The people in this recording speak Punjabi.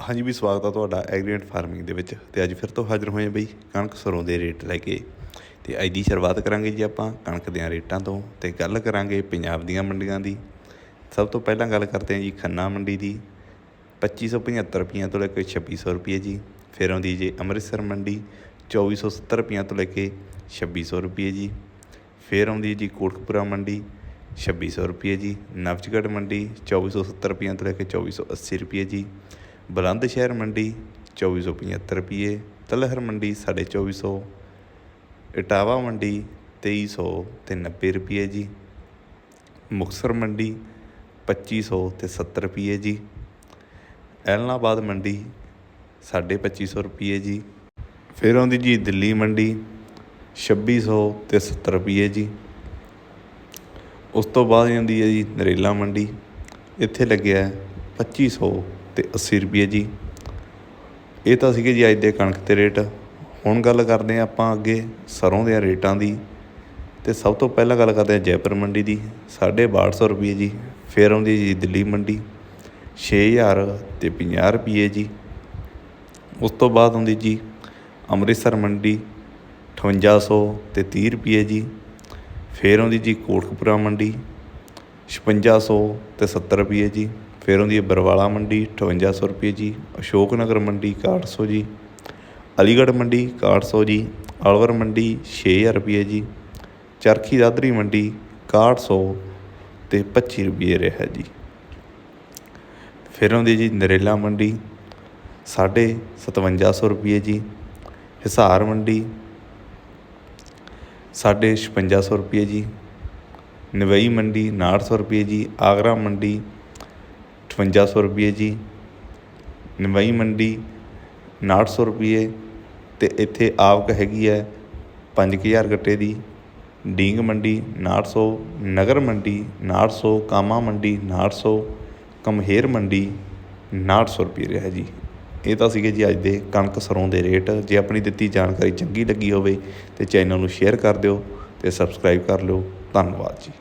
ਹਾਂਜੀ ਵੀ ਸਵਾਗਤ ਆ ਤੁਹਾਡਾ ਐਗਰੀਗੇਟ ਫਾਰਮਿੰਗ ਦੇ ਵਿੱਚ। ਤੇ ਅੱਜ ਫਿਰ ਤੋਂ ਹਾਜ਼ਰ ਹੋਏ ਹਾਂ ਬਈ ਕਣਕ ਸਰੋਂ ਦੇ ਰੇਟ ਲੈ ਕੇ। ਤੇ ਅੱਜ ਦੀ ਸ਼ੁਰੂਆਤ ਕਰਾਂਗੇ ਜੀ ਆਪਾਂ ਕਣਕ ਦੇ ਰੇਟਾਂ ਤੋਂ। ਤੇ ਗੱਲ ਕਰਾਂਗੇ ਪੰਜਾਬ ਦੀਆਂ ਮੰਡੀਆਂ ਦੀ। ਸਭ ਤੋਂ ਪਹਿਲਾਂ ਗੱਲ ਕਰਦੇ ਹਾਂ ਜੀ ਖੰਨਾ ਮੰਡੀ ਦੀ। 2575 ਰੁਪਈਆਂ ਤੋਂ ਲੈ ਕੇ 2600 ਰੁਪਏ ਜੀ। ਫਿਰ ਆਉਂਦੀ ਜੀ ਅੰਮ੍ਰਿਤਸਰ ਮੰਡੀ 2470 ਰੁਪਈਆਂ ਤੋਂ ਲੈ ਕੇ 2600 ਰੁਪਏ ਜੀ। ਫਿਰ ਆਉਂਦੀ ਜੀ ਕੋਟਕਪੁਰਾ ਮੰਡੀ 2600 ਰੁਪਏ ਜੀ। ਨਵਜਗੜ੍ਹ ਮੰਡੀ 2470 ਰੁਪਈਆਂ ਤੋਂ ਲੈ ਕੇ 2480 ਰੁਪਏ ਜੀ। ਬੁਲੰਦ ਸ਼ਹਿਰ ਮੰਡੀ 2475 ਰੁਪਏ ਤਲਹਰ ਮੰਡੀ 2450 ਇਟਾਵਾ ਮੰਡੀ 2300 ਤੇ 90 ਰੁਪਏ ਜੀ, ਮੁਕਤਸਰ ਮੰਡੀ 2500 ਤੇ 70 ਰੁਪਏ ਜੀ, ਐਲਨਾਬਾਦ ਮੰਡੀ 2550 ਰੁਪਏ ਜੀ, ਫਿਰ ਆਉਂਦੀ ਜੀ ਦਿੱਲੀ ਮੰਡੀ 2600 ਤੇ 70 ਰੁਪਏ ਜੀ। ਉਸ ਤੋਂ ਬਾਅਦ ਆਉਂਦੀ ਹੈ ਜੀ ਨਰੇਲਾ ਮੰਡੀ, ਇੱਥੇ ਲੱਗਿਆ ਹੈ 2500 ਤੇ 80 ਰੁਪਏ ਜੀ। ਇਹ ਤਾਂ ਸੀਗੇ ਜੀ ਅੱਜ ਦੇ ਕਣਕ ਦੇ ਰੇਟ। ਹੁਣ ਗੱਲ ਕਰਦੇ ਹਾਂ ਆਪਾਂ ਅੱਗੇ ਸਰੋਂ ਦੇ ਰੇਟਾਂ ਦੀ। ਤੇ ਸਭ ਤੋਂ ਪਹਿਲਾਂ ਗੱਲ ਕਰਦੇ ਹਾਂ ਜੈਪੁਰ ਮੰਡੀ ਦੀ। 1250 ਰੁਪਏ ਜੀ, ਫਿਰ ਆਉਂਦੀ ਜੀ ਦਿੱਲੀ ਮੰਡੀ। 6000 ਤੇ 50 ਰੁਪਏ ਜੀ। ਉਸ ਤੋਂ ਬਾਅਦ ਆਉਂਦੀ ਜੀ ਅੰਮ੍ਰਿਤਸਰ ਮੰਡੀ 5800 ਤੇ 30 ਰੁਪਏ ਜੀ। ਫਿਰ ਆਉਂਦੀ ਜੀ ਕੋਟਕਪੁਰਾ ਮੰਡੀ 5600 ਤੇ 70 ਰੁਪਏ ਜੀ। ਫਿਰ ਆਉਂਦੀ ਹੈ ਬਰਵਾਲਾ ਮੰਡੀ 5800 ਰੁਪਏ ਜੀ ਅਸ਼ੋਕ ਨਗਰ ਮੰਡੀ 6100 ਜੀ, ਅਲੀਗੜ੍ਹ ਮੰਡੀ 6100 ਜੀ ਅਲਵਰ ਮੰਡੀ 6000 ਰੁਪਏ ਜੀ, ਚਰਖੀ ਦਾਦਰੀ ਮੰਡੀ 6100 ਤੇ 25 ਰੁਪਏ ਰਿਹਾ ਜੀ। ਫਿਰ ਆਉਂਦੀ ਜੀ ਨਰੇਲਾ ਮੰਡੀ, ਸਾਢੇ 5700 ਰੁਪਏ ਜੀ, ਹਿਸਾਰ ਮੰਡੀ, ਸਾਢੇ 5600 ਰੁਪਏ ਜੀ ਨਵਈ ਮੰਡੀ 900 ਰੁਪਏ ਜੀ, ਆਗਰਾ ਮੰਡੀ 5800 ਰੁਪਈਏ ਜੀ ਨਵਈ ਮੰਡੀ 900 ਰੁਪਏ ਤੇ ਇੱਥੇ ਆਵਕ ਹੈਗੀ ਹੈ 5000 ਗੱਟੇ ਦੀ, ਡੀਂਗ ਮੰਡੀ 900 ਨਗਰ ਮੰਡੀ 900 ਕਾਮਾ ਮੰਡੀ 900 ਕਮਹੇਰ ਮੰਡੀ 900 ਰੁਪਏ ਰਿਹਾ ਜੀ। ਇਹ ਤਾਂ ਸੀਗੇ ਜੀ ਅੱਜ ਦੇ ਕਣਕ ਸਰੋਂ ਦੇ ਰੇਟ। ਜੇ ਆਪਣੀ ਦਿੱਤੀ ਜਾਣਕਾਰੀ ਚੰਗੀ ਲੱਗੀ ਹੋਵੇ ਤਾਂ ਚੈਨਲ ਨੂੰ ਸ਼ੇਅਰ ਕਰ ਦਿਓ ਅਤੇ ਸਬਸਕ੍ਰਾਈਬ ਕਰ ਲਿਓ। ਧੰਨਵਾਦ ਜੀ।